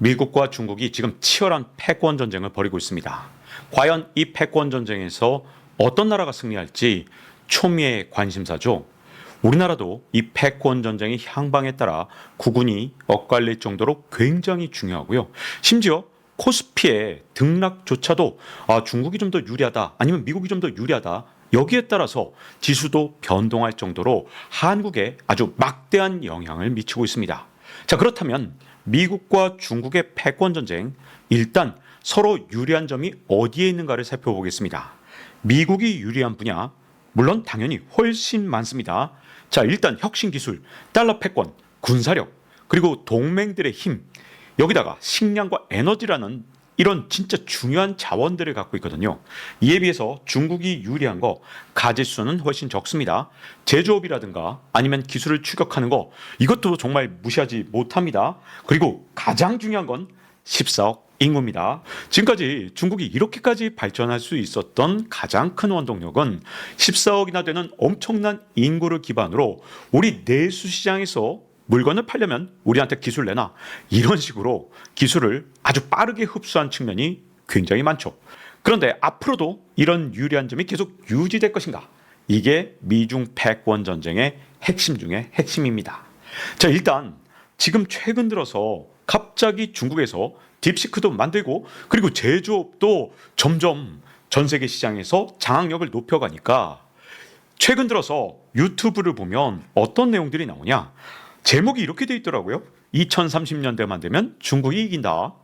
미국과 중국이 지금 치열한 패권 전쟁을 벌이고 있습니다. 과연 이 패권 전쟁에서 어떤 나라가 승리할지 초미의 관심사죠. 우리나라도 이 패권 전쟁의 향방에 따라 구군이 엇갈릴 정도로 굉장히 중요하고요. 심지어 코스피의 등락조차도 아, 중국이 좀 더 유리하다 아니면 미국이 좀 더 유리하다 여기에 따라서 지수도 변동할 정도로 한국에 아주 막대한 영향을 미치고 있습니다. 자 그렇다면 미국과 중국의 패권 전쟁 일단 서로 유리한 점이 어디에 있는가를 살펴보겠습니다. 미국이 유리한 분야 물론 당연히 훨씬 많습니다. 자 일단 혁신 기술, 달러 패권, 군사력 그리고 동맹들의 힘 여기다가 식량과 에너지라는 이런 진짜 중요한 자원들을 갖고 있거든요. 이에 비해서 중국이 유리한 거 가짓수는 훨씬 적습니다. 제조업이라든가 아니면 기술을 추격하는 거 이것도 정말 무시하지 못합니다. 그리고 가장 중요한 건 14억 인구입니다. 지금까지 중국이 이렇게까지 발전할 수 있었던 가장 큰 원동력은 14억이나 되는 엄청난 인구를 기반으로 우리 내수 시장에서 물건을 팔려면 우리한테 기술 내놔 이런 식으로 기술을 아주 빠르게 흡수한 측면이 굉장히 많죠. 그런데 앞으로도 이런 유리한 점이 계속 유지될 것인가? 이게 미중 패권 전쟁의 핵심 중의 핵심입니다. 자, 일단 지금 최근 들어서 갑자기 중국에서 딥시크도 만들고 그리고 제조업도 점점 전 세계 시장에서 장악력을 높여가니까 최근 들어서 유튜브를 보면 어떤 내용들이 나오냐? 제목이 이렇게 돼 있더라고요. 2030년대만 되면 중국이 이긴다.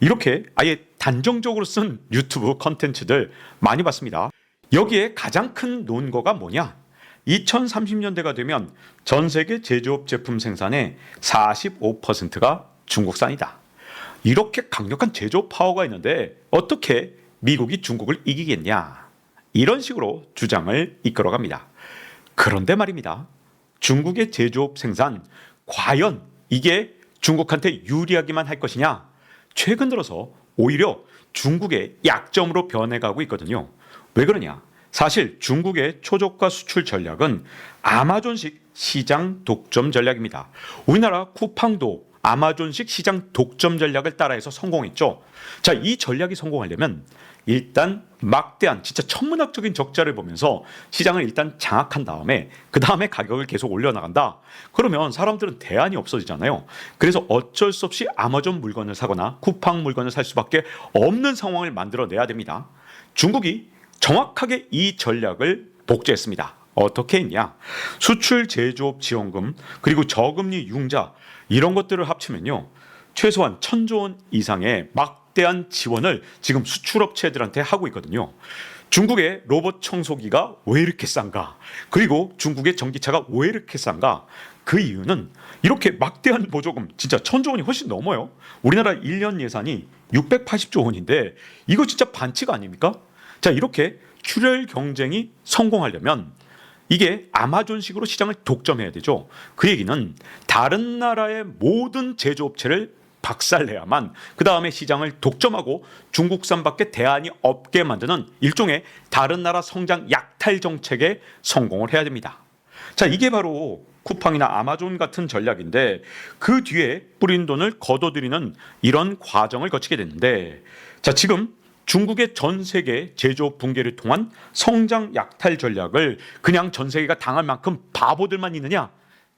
이렇게 아예 단정적으로 쓴 유튜브 컨텐츠들 많이 봤습니다. 여기에 가장 큰 논거가 뭐냐? 2030년대가 되면 전 세계 제조업 제품 생산의 45%가 중국산이다. 이렇게 강력한 제조업 파워가 있는데 어떻게 미국이 중국을 이기겠냐? 이런 식으로 주장을 이끌어갑니다. 그런데 말입니다. 중국의 제조업 생산 과연 이게 중국한테 유리하기만 할 것이냐? 최근 들어서 오히려 중국의 약점으로 변해가고 있거든요. 왜 그러냐? 사실 중국의 초저가 수출 전략은 아마존식 시장 독점 전략입니다. 우리나라 쿠팡도 아마존식 시장 독점 전략을 따라해서 성공했죠. 자, 이 전략이 성공하려면 일단 막대한 진짜 천문학적인 적자를 보면서 시장을 일단 장악한 다음에 그 다음에 가격을 계속 올려나간다. 그러면 사람들은 대안이 없어지잖아요. 그래서 어쩔 수 없이 아마존 물건을 사거나 쿠팡 물건을 살 수밖에 없는 상황을 만들어내야 됩니다. 중국이 정확하게 이 전략을 복제했습니다. 어떻게 했냐? 수출 제조업 지원금 그리고 저금리 융자 이런 것들을 합치면요. 최소한 천조 원 이상의 막 대한 지원을 지금 수출업체들한테 하고 있거든요. 중국의 로봇 청소기가 왜 이렇게 싼가? 그리고 중국의 전기차가 왜 이렇게 싼가? 그 이유는 이렇게 막대한 보조금 진짜 천조 원이 훨씬 넘어요. 우리나라 1년 예산이 680조 원인데 이거 진짜 반칙 아닙니까? 자, 이렇게 출혈 경쟁이 성공하려면 이게 아마존식으로 시장을 독점해야 되죠. 그 얘기는 다른 나라의 모든 제조업체를 박살내야만 그 다음에 시장을 독점하고 중국산밖에 대안이 없게 만드는 일종의 다른 나라 성장 약탈 정책에 성공을 해야 됩니다. 자, 이게 바로 쿠팡이나 아마존 같은 전략인데 그 뒤에 뿌린 돈을 거둬들이는 이런 과정을 거치게 됐는데 자, 지금 중국의 전 세계 제조업 붕괴를 통한 성장 약탈 전략을 그냥 전 세계가 당할 만큼 바보들만 있느냐?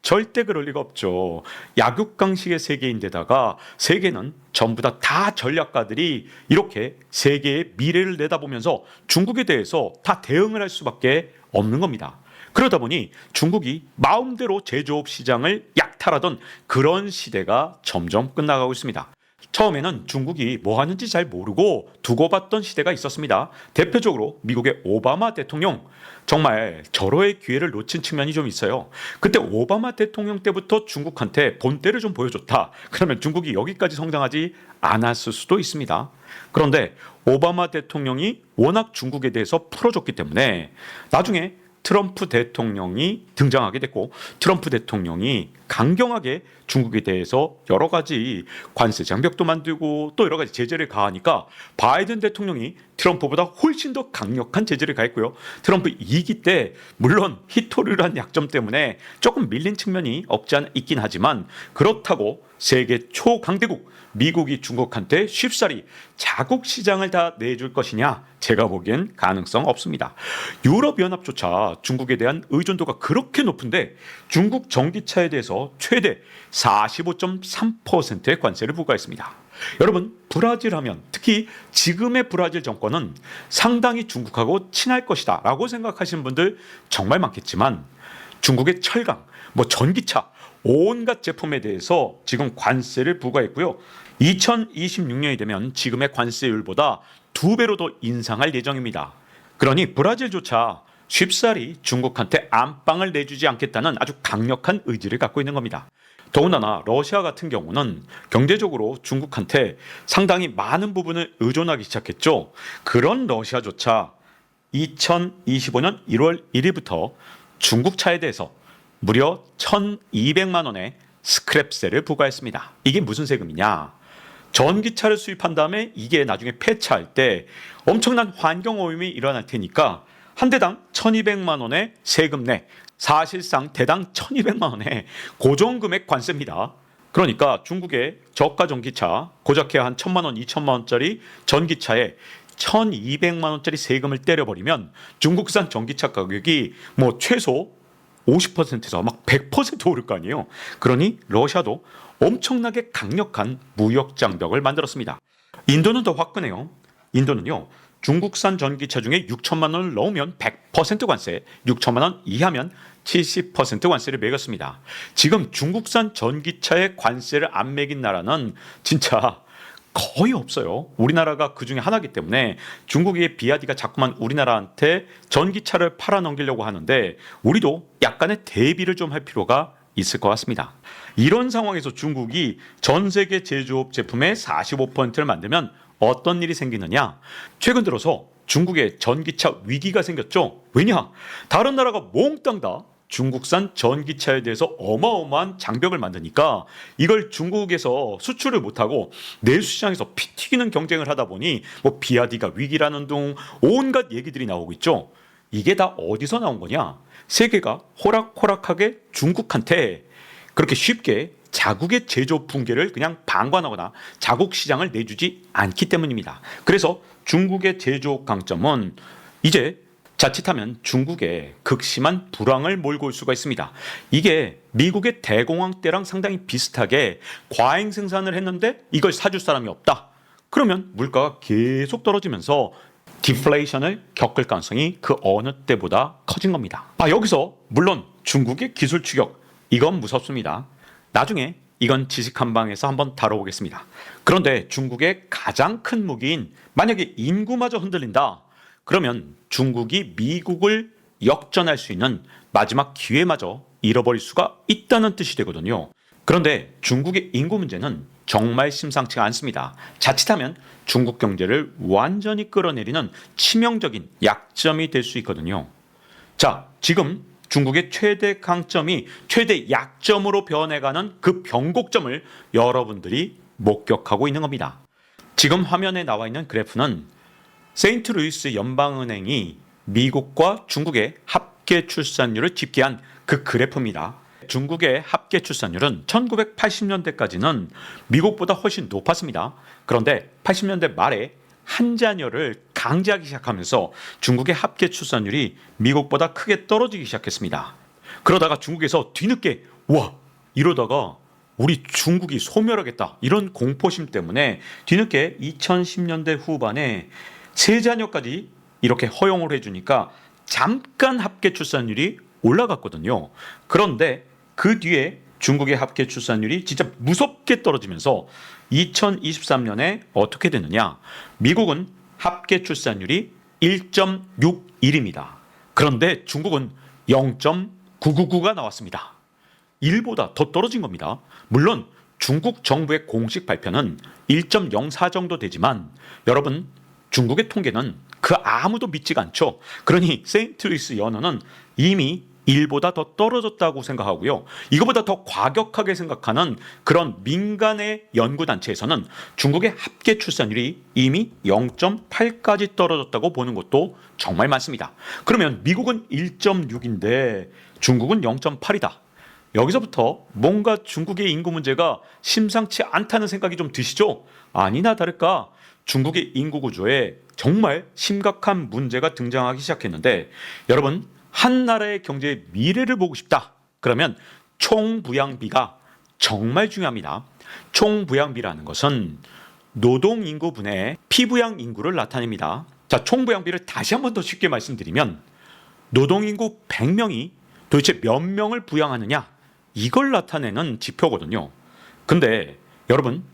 절대 그럴 리가 없죠. 약육강식의 세계인데다가 세계는 전부 다 다 전략가들이 이렇게 세계의 미래를 내다보면서 중국에 대해서 다 대응을 할 수밖에 없는 겁니다. 그러다 보니 중국이 마음대로 제조업 시장을 약탈하던 그런 시대가 점점 끝나가고 있습니다. 처음에는 중국이 뭐 하는지 잘 모르고 두고 봤던 시대가 있었습니다. 대표적으로 미국의 오바마 대통령 정말 절호의 기회를 놓친 측면이 좀 있어요. 그때 오바마 대통령 때부터 중국한테 본때를 좀 보여줬다. 그러면 중국이 여기까지 성장하지 않았을 수도 있습니다. 그런데 오바마 대통령이 워낙 중국에 대해서 풀어줬기 때문에 나중에 트럼프 대통령이 등장하게 됐고 트럼프 대통령이 강경하게 중국에 대해서 여러 가지 관세 장벽도 만들고 또 여러 가지 제재를 가하니까 바이든 대통령이 트럼프보다 훨씬 더 강력한 제재를 가했고요. 트럼프 2기 때 물론 히토류란 약점 때문에 조금 밀린 측면이 없지 않아 있긴 하지만 그렇다고 세계 초강대국 미국이 중국한테 쉽사리 자국 시장을 다 내줄 것이냐? 제가 보기엔 가능성 없습니다. 유럽연합조차 중국에 대한 의존도가 그렇게 높은데 중국 전기차에 대해서 최대 45.3%의 관세를 부과했습니다. 여러분, 브라질 하면 특히 지금의 브라질 정권은 상당히 중국하고 친할 것이다 라고 생각하시는 분들 정말 많겠지만 중국의 철강, 뭐 전기차, 온갖 제품에 대해서 지금 관세를 부과했고요. 2026년이 되면 지금의 관세율보다 두 배로 더 인상할 예정입니다. 그러니 브라질조차 쉽사리 중국한테 안방을 내주지 않겠다는 아주 강력한 의지를 갖고 있는 겁니다. 더군다나 러시아 같은 경우는 경제적으로 중국한테 상당히 많은 부분을 의존하기 시작했죠. 그런 러시아조차 2025년 1월 1일부터 중국 차에 대해서 무려 1,200만 원의 스크랩세를 부과했습니다. 이게 무슨 세금이냐? 전기차를 수입한 다음에 이게 나중에 폐차할 때 엄청난 환경 오염이 일어날 테니까 한 대당 1,200만 원의 세금 내 사실상 대당 1,200만 원의 고정금액 관세입니다. 그러니까 중국의 저가 전기차 고작해야 한 1,000만 원, 2천만 원짜리 전기차에 1,200만 원짜리 세금을 때려버리면 중국산 전기차 가격이 뭐 최소 50%에서 막 100% 오를 거 아니에요. 그러니 러시아도 엄청나게 강력한 무역 장벽을 만들었습니다. 인도는 더 화끈해요. 인도는요. 중국산 전기차 중에 6천만 원을 넣으면 100% 관세, 6천만 원 이하면 70% 관세를 매겼습니다. 지금 중국산 전기차에 관세를 안 매긴 나라는 진짜 거의 없어요. 우리나라가 그 중에 하나이기 때문에 중국의 비아디가 자꾸만 우리나라한테 전기차를 팔아 넘기려고 하는데 우리도 약간의 대비를 좀 할 필요가 있을 것 같습니다. 이런 상황에서 중국이 전 세계 제조업 제품의 45%를 만들면 어떤 일이 생기느냐? 최근 들어서 중국의 전기차 위기가 생겼죠. 왜냐? 다른 나라가 몽땅 다 중국산 전기차에 대해서 어마어마한 장벽을 만드니까 이걸 중국에서 수출을 못하고 내수시장에서 피 튀기는 경쟁을 하다 보니 뭐 비아디가 위기라는 등 온갖 얘기들이 나오고 있죠. 이게 다 어디서 나온 거냐? 세계가 호락호락하게 중국한테 그렇게 쉽게 자국의 제조 붕괴를 그냥 방관하거나 자국 시장을 내주지 않기 때문입니다. 그래서 중국의 제조 강점은 이제 자칫하면 중국에 극심한 불황을 몰고 올 수가 있습니다. 이게 미국의 대공황 때랑 상당히 비슷하게 과잉 생산을 했는데 이걸 사줄 사람이 없다. 그러면 물가가 계속 떨어지면서 디플레이션을 겪을 가능성이 그 어느 때보다 커진 겁니다. 아, 여기서 물론 중국의 기술 추격 이건 무섭습니다. 나중에 이건 지식 한방에서 한번 다뤄보겠습니다. 그런데 중국의 가장 큰 무기인 만약에 인구마저 흔들린다. 그러면 중국이 미국을 역전할 수 있는 마지막 기회마저 잃어버릴 수가 있다는 뜻이 되거든요. 그런데 중국의 인구 문제는 정말 심상치가 않습니다. 자칫하면 중국 경제를 완전히 끌어내리는 치명적인 약점이 될 수 있거든요. 자, 지금 중국의 최대 강점이 최대 약점으로 변해가는 그 변곡점을 여러분들이 목격하고 있는 겁니다. 지금 화면에 나와 있는 그래프는 세인트루이스 연방은행이 미국과 중국의 합계 출산율을 집계한 그 그래프입니다. 중국의 합계 출산율은 1980년대까지는 미국보다 훨씬 높았습니다. 그런데 80년대 말에 한 자녀를 강제하기 시작하면서 중국의 합계 출산율이 미국보다 크게 떨어지기 시작했습니다. 그러다가 중국에서 뒤늦게 와 이러다가 우리 중국이 소멸하겠다 이런 공포심 때문에 뒤늦게 2010년대 후반에 세 자녀까지 이렇게 허용을 해주니까 잠깐 합계 출산율이 올라갔거든요. 그런데 그 뒤에 중국의 합계 출산율이 진짜 무섭게 떨어지면서 2023년에 어떻게 되느냐? 미국은 합계 출산율이 1.61입니다. 그런데 중국은 0.999가 나왔습니다. 1보다 더 떨어진 겁니다. 물론 중국 정부의 공식 발표는 1.04 정도 되지만 여러분 중국의 통계는 그 아무도 믿지가 않죠. 그러니 세인트루이스 연어는 이미 1보다 더 떨어졌다고 생각하고요. 이거보다 더 과격하게 생각하는 그런 민간의 연구단체에서는 중국의 합계 출산율이 이미 0.8까지 떨어졌다고 보는 것도 정말 많습니다. 그러면 미국은 1.6인데 중국은 0.8이다. 여기서부터 뭔가 중국의 인구 문제가 심상치 않다는 생각이 좀 드시죠? 아니나 다를까 중국의 인구 구조에 정말 심각한 문제가 등장하기 시작했는데 여러분 한 나라의 경제의 미래를 보고 싶다. 그러면 총부양비가 정말 중요합니다. 총부양비라는 것은 노동 인구 분의 피부양 인구를 나타냅니다. 자, 총부양비를 다시 한 번 더 쉽게 말씀드리면 노동 인구 100명이 도대체 몇 명을 부양하느냐 이걸 나타내는 지표거든요. 근데 여러분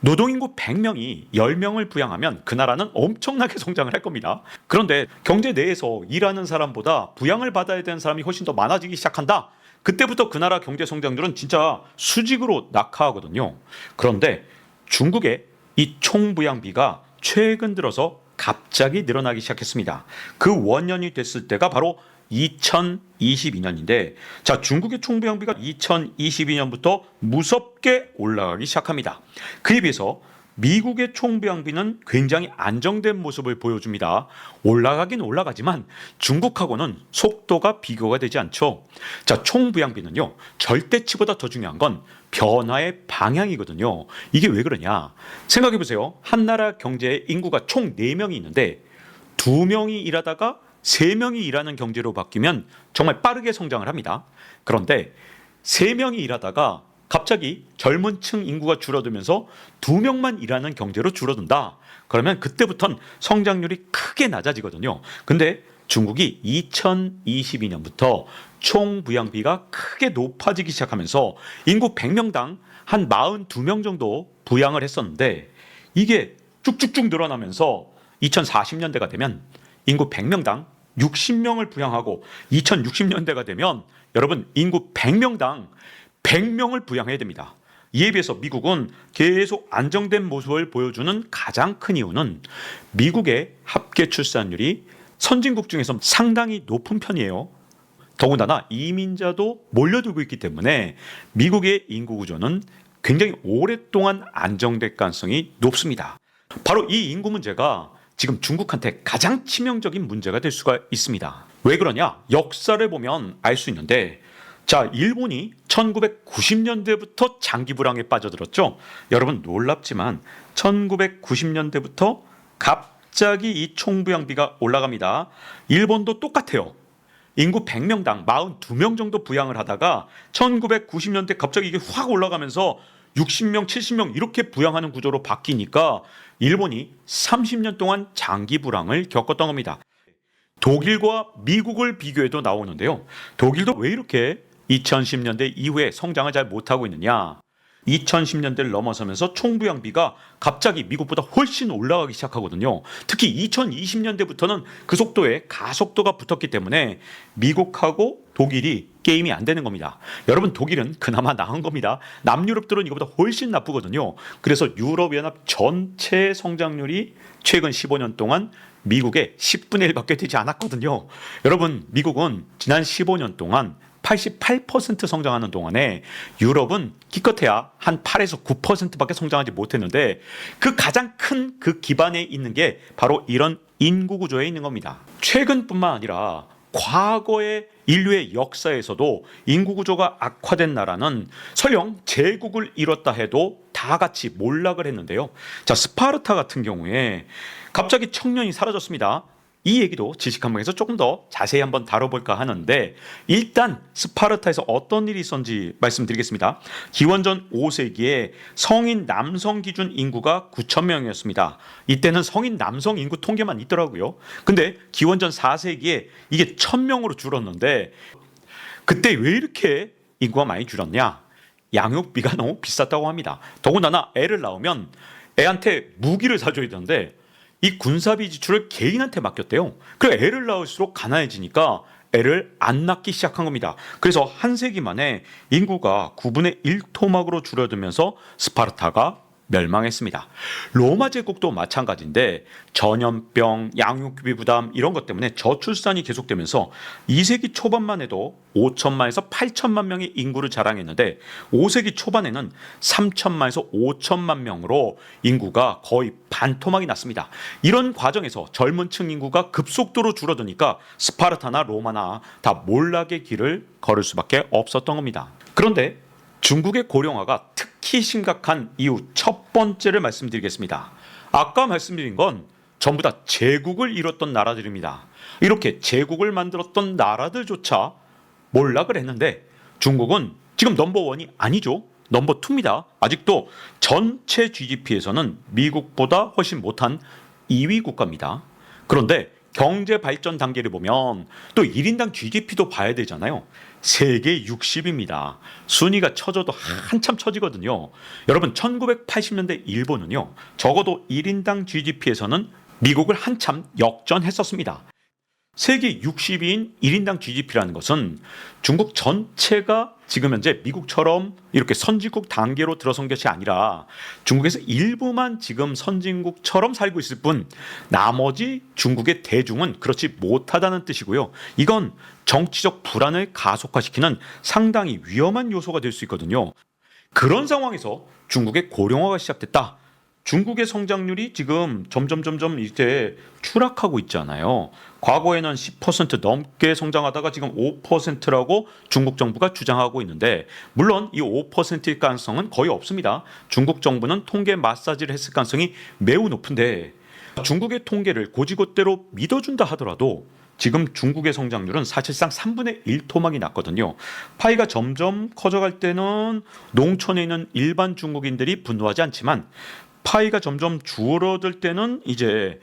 노동인구 100명이 10명을 부양하면 그 나라는 엄청나게 성장을 할 겁니다. 그런데 경제 내에서 일하는 사람보다 부양을 받아야 되는 사람이 훨씬 더 많아지기 시작한다. 그때부터 그 나라 경제 성장률은 진짜 수직으로 낙하하거든요. 그런데 중국의 이 총부양비가 최근 들어서 갑자기 늘어나기 시작했습니다. 그 원년이 됐을 때가 바로 2022년인데 자 중국의 총부양비가 2022년부터 무섭게 올라가기 시작합니다. 그에 비해서 미국의 총부양비는 굉장히 안정된 모습을 보여줍니다. 올라가긴 올라가지만 중국하고는 속도가 비교가 되지 않죠. 자, 총부양비는요, 절대치보다 더 중요한 건 변화의 방향이거든요. 이게 왜 그러냐? 생각해 보세요. 한 나라 경제에 인구가 총 4명이 있는데 2명이 일하다가 세 명이 일하는 경제로 바뀌면 정말 빠르게 성장을 합니다. 그런데 세 명이 일하다가 갑자기 젊은 층 인구가 줄어들면서 두 명만 일하는 경제로 줄어든다. 그러면 그때부터는 성장률이 크게 낮아지거든요. 근데 중국이 2022년부터 총 부양비가 크게 높아지기 시작하면서 인구 100명당 한 42명 정도 부양을 했었는데 이게 쭉쭉쭉 늘어나면서 2040년대가 되면 인구 100명당 60명을 부양하고 2060년대가 되면 여러분 인구 100명당 100명을 부양해야 됩니다. 이에 비해서 미국은 계속 안정된 모습을 보여주는 가장 큰 이유는 미국의 합계 출산율이 선진국 중에서 상당히 높은 편이에요. 더군다나 이민자도 몰려들고 있기 때문에 미국의 인구 구조는 굉장히 오랫동안 안정될 가능성이 높습니다. 바로 이 인구 문제가 지금 중국한테 가장 치명적인 문제가 될 수가 있습니다. 왜 그러냐? 역사를 보면 알 수 있는데 자, 일본이 1990년대부터 장기 불황에 빠져들었죠. 여러분 놀랍지만 1990년대부터 갑자기 이 총부양비가 올라갑니다. 일본도 똑같아요. 인구 100명당 42명 정도 부양을 하다가 1990년대 갑자기 이게 확 올라가면서 60명, 70명 이렇게 부양하는 구조로 바뀌니까 일본이 30년 동안 장기 불황을 겪었던 겁니다. 독일과 미국을 비교해도 나오는데요. 독일도 왜 이렇게 2010년대 이후에 성장을 잘 못하고 있느냐? 2010년대를 넘어서면서 총부양비가 갑자기 미국보다 훨씬 올라가기 시작하거든요. 특히 2020년대부터는 그 속도에 가속도가 붙었기 때문에 미국하고 독일이 게임이 안 되는 겁니다. 여러분 독일은 그나마 나은 겁니다. 남유럽들은 이거보다 훨씬 나쁘거든요. 그래서 유럽연합 전체 성장률이 최근 15년 동안 미국의 10분의 1밖에 되지 않았거든요. 여러분 미국은 지난 15년 동안 88% 성장하는 동안에 유럽은 기껏해야 한 8에서 9%밖에 성장하지 못했는데 그 가장 큰 그 기반에 있는 게 바로 이런 인구 구조에 있는 겁니다. 최근뿐만 아니라 과거의 인류의 역사에서도 인구 구조가 악화된 나라는 설령 제국을 이뤘다 해도 다 같이 몰락을 했는데요. 자, 스파르타 같은 경우에 갑자기 청년이 사라졌습니다. 이 얘기도 지식 한방에서 조금 더 자세히 한번 다뤄볼까 하는데 일단 스파르타에서 어떤 일이 있었는지 말씀드리겠습니다. 기원전 5세기에 성인 남성 기준 인구가 9천 명이었습니다. 이때는 성인 남성 인구 통계만 있더라고요. 근데 기원전 4세기에 이게 1,000명으로 줄었는데 그때 왜 이렇게 인구가 많이 줄었냐? 양육비가 너무 비쌌다고 합니다. 더군다나 애를 낳으면 애한테 무기를 사줘야 되는데 이 군사비 지출을 개인한테 맡겼대요. 그래 애를 낳을수록 가난해지니까 애를 안 낳기 시작한 겁니다. 그래서 한 세기 만에 인구가 9분의 1 토막으로 줄어들면서 스파르타가 멸망했습니다. 로마 제국도 마찬가지인데 전염병, 양육비 부담 이런 것 때문에 저출산이 계속되면서 2세기 초반만 해도 5천만에서 8천만 명의 인구를 자랑했는데 5세기 초반에는 3천만에서 5천만 명으로 인구가 거의 반토막이 났습니다. 이런 과정에서 젊은 층 인구가 급속도로 줄어드니까 스파르타나 로마나 다 몰락의 길을 걸을 수밖에 없었던 겁니다. 그런데 중국의 고령화가 특 히 심각한 이유 첫 번째를 말씀드리겠습니다. 아까 말씀드린 건 전부 다 제국을 이뤘던 나라들입니다. 이렇게 제국을 만들었던 나라들조차 몰락을 했는데 중국은 지금 넘버원이 아니죠. 넘버 투입니다. 아직도 전체 GDP에서는 미국보다 훨씬 못한 2위 국가입니다. 그런데 경제 발전 단계를 보면 또 1인당 GDP도 봐야 되잖아요. 세계 60입니다. 순위가 처져도 한참 처지거든요. 여러분 1980년대 일본은요. 적어도 1인당 GDP에서는 미국을 한참 역전했었습니다. 세계 60위인 1인당 GDP라는 것은 중국 전체가 지금 현재 미국처럼 이렇게 선진국 단계로 들어선 것이 아니라 중국에서 일부만 지금 선진국처럼 살고 있을 뿐 나머지 중국의 대중은 그렇지 못하다는 뜻이고요. 이건 정치적 불안을 가속화시키는 상당히 위험한 요소가 될 수 있거든요. 그런 상황에서 중국의 고령화가 시작됐다. 중국의 성장률이 지금 점점 점점 이제 추락하고 있잖아요. 과거에는 10% 넘게 성장하다가 지금 5%라고 중국 정부가 주장하고 있는데 물론 이 5%일 가능성은 거의 없습니다. 중국 정부는 통계 마사지를 했을 가능성이 매우 높은데 중국의 통계를 고지고대로 믿어준다 하더라도 지금 중국의 성장률은 사실상 3분의 1 토막이 났거든요. 파이가 점점 커져갈 때는 농촌에 있는 일반 중국인들이 분노하지 않지만 파이가 점점 줄어들 때는 이제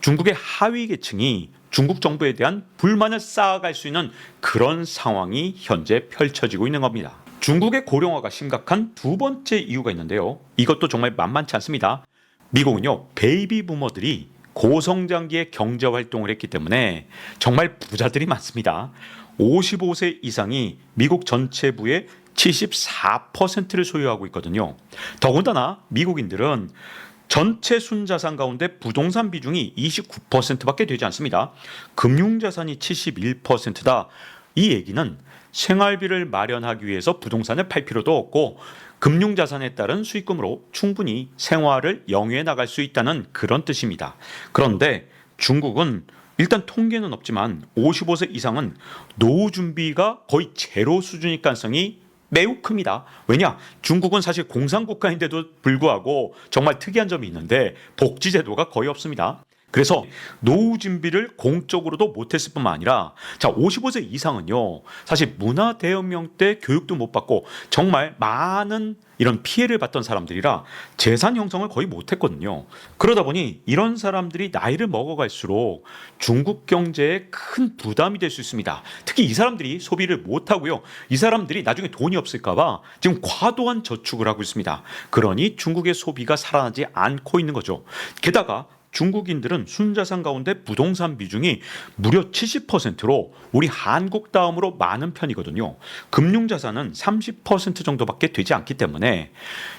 중국의 하위 계층이 중국 정부에 대한 불만을 쌓아갈 수 있는 그런 상황이 현재 펼쳐지고 있는 겁니다. 중국의 고령화가 심각한 두 번째 이유가 있는데요. 이것도 정말 만만치 않습니다. 미국은요, 베이비 부머들이 고성장기에 경제 활동을 했기 때문에 정말 부자들이 많습니다. 55세 이상이 미국 전체 부의 74%를 소유하고 있거든요. 더군다나 미국인들은 전체 순자산 가운데 부동산 비중이 29%밖에 되지 않습니다. 금융자산이 71%다. 이 얘기는 생활비를 마련하기 위해서 부동산을 팔 필요도 없고 금융자산에 따른 수익금으로 충분히 생활을 영위해 나갈 수 있다는 그런 뜻입니다. 그런데 중국은 일단 통계는 없지만 55세 이상은 노후 준비가 거의 제로 수준일 가능성이 매우 큽니다. 왜냐? 중국은 사실 공산국가인데도 불구하고 정말 특이한 점이 있는데 복지제도가 거의 없습니다. 그래서 노후 준비를 공적으로도 못했을 뿐만 아니라 자 55세 이상은요 사실 문화 대혁명 때 교육도 못 받고 정말 많은 이런 피해를 봤던 사람들이라 재산 형성을 거의 못했거든요. 그러다 보니 이런 사람들이 나이를 먹어갈수록 중국 경제에 큰 부담이 될 수 있습니다. 특히 이 사람들이 소비를 못하고요. 이 사람들이 나중에 돈이 없을까봐 지금 과도한 저축을 하고 있습니다. 그러니 중국의 소비가 살아나지 않고 있는 거죠. 게다가 중국인들은 순자산 가운데 부동산 비중이 무려 70%로 우리 한국 다음으로 많은 편이거든요. 금융자산은 30% 정도밖에 되지 않기 때문에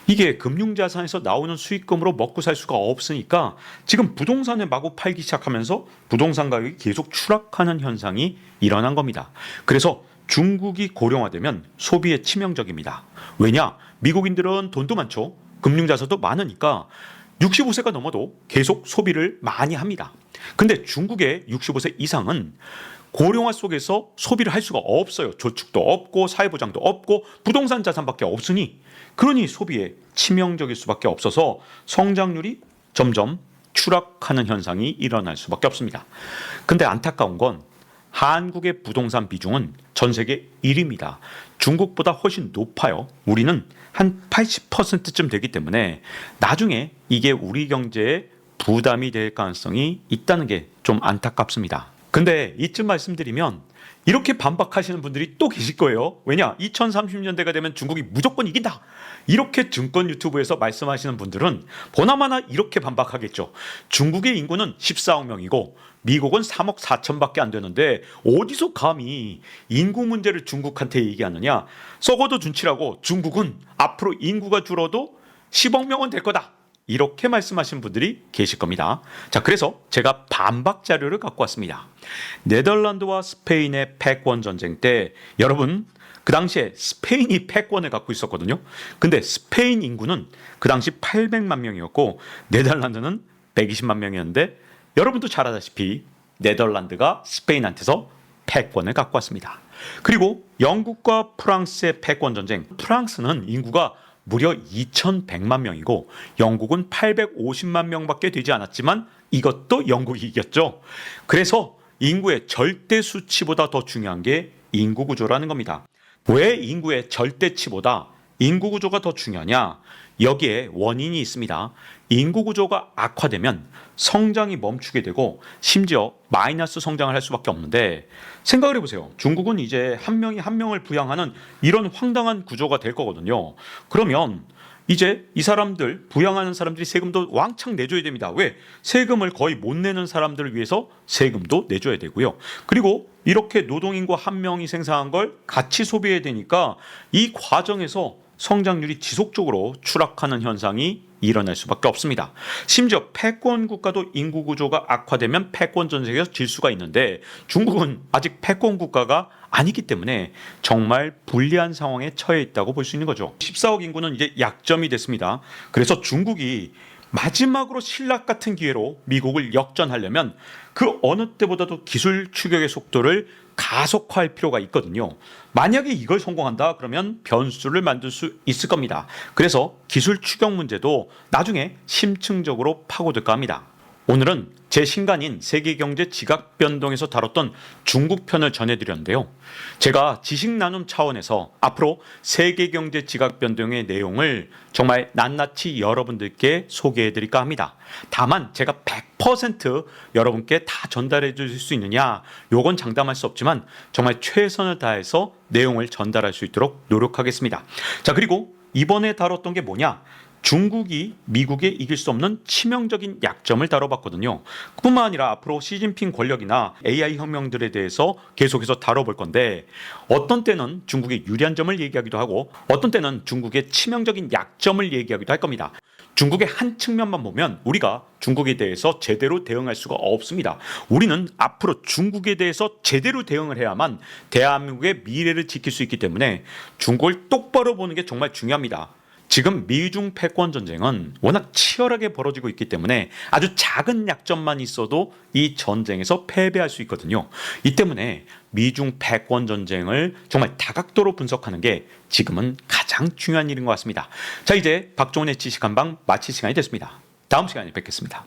이게 금융자산에서 나오는 수익금으로 먹고 살 수가 없으니까 지금 부동산을 마구 팔기 시작하면서 부동산 가격이 계속 추락하는 현상이 일어난 겁니다. 그래서 중국이 고령화되면 소비에 치명적입니다. 왜냐? 미국인들은 돈도 많죠. 금융자산도 많으니까 65세가 넘어도 계속 소비를 많이 합니다. 근데 중국의 65세 이상은 고령화 속에서 소비를 할 수가 없어요. 저축도 없고 사회보장도 없고 부동산 자산밖에 없으니 그러니 소비에 치명적일 수밖에 없어서 성장률이 점점 추락하는 현상이 일어날 수밖에 없습니다. 근데 안타까운 건 한국의 부동산 비중은 전 세계 1위입니다. 중국보다 훨씬 높아요. 우리는 한 80%쯤 되기 때문에 나중에 이게 우리 경제에 부담이 될 가능성이 있다는 게 좀 안타깝습니다. 근데 이쯤 말씀드리면 이렇게 반박하시는 분들이 또 계실 거예요. 왜냐? 2030년대가 되면 중국이 무조건 이긴다. 이렇게 증권 유튜브에서 말씀하시는 분들은 보나마나 이렇게 반박하겠죠. 중국의 인구는 14억 명이고 미국은 3억 4천밖에 안 되는데 어디서 감히 인구 문제를 중국한테 얘기하느냐? 썩어도 준치라고 중국은 앞으로 인구가 줄어도 10억 명은 될 거다. 이렇게 말씀하신 분들이 계실 겁니다. 자, 그래서 제가 반박 자료를 갖고 왔습니다. 네덜란드와 스페인의 패권 전쟁 때 여러분 그 당시에 스페인이 패권을 갖고 있었거든요. 근데 스페인 인구는 그 당시 800만 명이었고 네덜란드는 120만 명이었는데 여러분도 잘 아다시피 네덜란드가 스페인한테서 패권을 갖고 왔습니다. 그리고 영국과 프랑스의 패권 전쟁. 프랑스는 인구가 무려 2,100만 명이고 영국은 850만 명밖에 되지 않았지만 이것도 영국이 이겼죠. 그래서 인구의 절대 수치보다 더 중요한 게 인구 구조라는 겁니다. 왜 인구의 절대치보다 인구 구조가 더 중요하냐? 여기에 원인이 있습니다. 인구 구조가 악화되면 성장이 멈추게 되고 심지어 마이너스 성장을 할 수밖에 없는데 생각을 해보세요. 중국은 이제 한 명이 한 명을 부양하는 이런 황당한 구조가 될 거거든요. 그러면 이제 이 사람들 부양하는 사람들이 세금도 왕창 내줘야 됩니다. 왜? 세금을 거의 못 내는 사람들을 위해서 세금도 내줘야 되고요. 그리고 이렇게 노동인구 한 명이 생산한 걸 같이 소비해야 되니까 이 과정에서 성장률이 지속적으로 추락하는 현상이 일어날 수밖에 없습니다. 심지어 패권 국가도 인구 구조가 악화되면 패권 전쟁에서 질 수가 있는데 중국은 아직 패권 국가가 아니기 때문에 정말 불리한 상황에 처해 있다고 볼 수 있는 거죠. 14억 인구는 이제 약점이 됐습니다. 그래서 중국이 마지막으로 신락 같은 기회로 미국을 역전하려면 그 어느 때보다도 기술 추격의 속도를 가속화할 필요가 있거든요. 만약에 이걸 성공한다 그러면 변수를 만들 수 있을 겁니다. 그래서 기술 추격 문제도 나중에 심층적으로 파고들까 합니다. 오늘은 제 신간인 세계경제 지각 변동에서 다뤘던 중국 편을 전해드렸는데요. 제가 지식 나눔 차원에서 앞으로 세계경제 지각 변동의 내용을 정말 낱낱이 여러분들께 소개해드릴까 합니다. 다만 제가 100% 여러분께 다 전달해 주실 수 있느냐? 요건 장담할 수 없지만 정말 최선을 다해서 내용을 전달할 수 있도록 노력하겠습니다. 자, 그리고 이번에 다뤘던 게 뭐냐? 중국이 미국에 이길 수 없는 치명적인 약점을 다뤄봤거든요. 뿐만 아니라 앞으로 시진핑 권력이나 AI 혁명들에 대해서 계속해서 다뤄볼 건데 어떤 때는 중국의 유리한 점을 얘기하기도 하고 어떤 때는 중국의 치명적인 약점을 얘기하기도 할 겁니다. 중국의 한 측면만 보면 우리가 중국에 대해서 제대로 대응할 수가 없습니다. 우리는 앞으로 중국에 대해서 제대로 대응을 해야만 대한민국의 미래를 지킬 수 있기 때문에 중국을 똑바로 보는 게 정말 중요합니다. 지금 미중 패권 전쟁은 워낙 치열하게 벌어지고 있기 때문에 아주 작은 약점만 있어도 이 전쟁에서 패배할 수 있거든요. 이 때문에 미중 패권 전쟁을 정말 다각도로 분석하는 게 지금은 가장 중요한 일인 것 같습니다. 자, 이제 박종훈의 지식 한 방 마칠 시간이 됐습니다. 다음 시간에 뵙겠습니다.